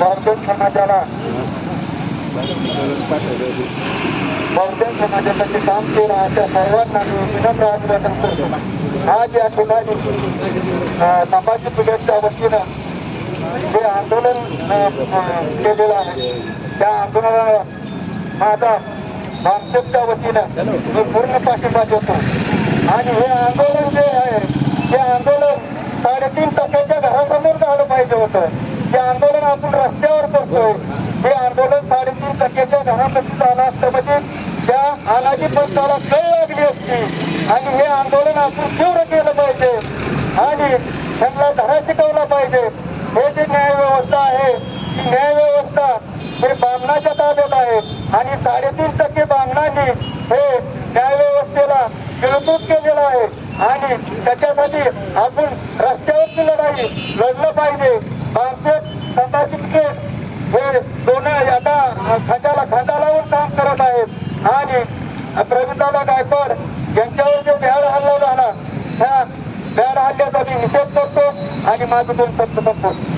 बहुजन समाजाला बहुजन समाजासाठी काम केलं अशा सर्वांना मी विनम्र अभिवादन करतो. आज या ठिकाणी संभाजी पिढ्यांच्या वतीनं जे आंदोलन केलेलं आहे त्या आंदोलनाला माझा भामसेपच्या वतीनं मी पूर्ण पाठिंबा देतो. आणि हे आंदोलन जे आहे ते आंदोलन साडेतीन टक्क्याच्या घरासमोर झालं पाहिजे होतं. हे आंदोलन आपण रस्त्यावर करतोय हे आंदोलन साडेतीन टक्क्याच्या घरामध्ये झालं असतं. म्हणजे त्या अनाजी पंथाला कळ लागली असती आणि हे आंदोलन आपण तीव्र केलं पाहिजे आणि त्यांना धडा शिकवला पाहिजे. हे जे न्याय व्यवस्था आहे ती न्याय व्यवस्था हे बामणाच्या ताब्यात आहे आणि साडेतीन टक्के बामणांनी हे न्याय व्यवस्थेला केलेलं आहे. आणि त्याच्यासाठी आपण रस्त्यावरची लढाई लढलं पाहिजे. बामसेठ हे दोन आता खांद्याला खांदा लावून काम करत आहेत. आणि प्रवीणदादा गायकवाड यांच्यावर जो भ्याड हल्ला झाला त्या भ्याड हल्ल्याचा मी निषेध करतो आणि माझं दोन शब्द संपवतो.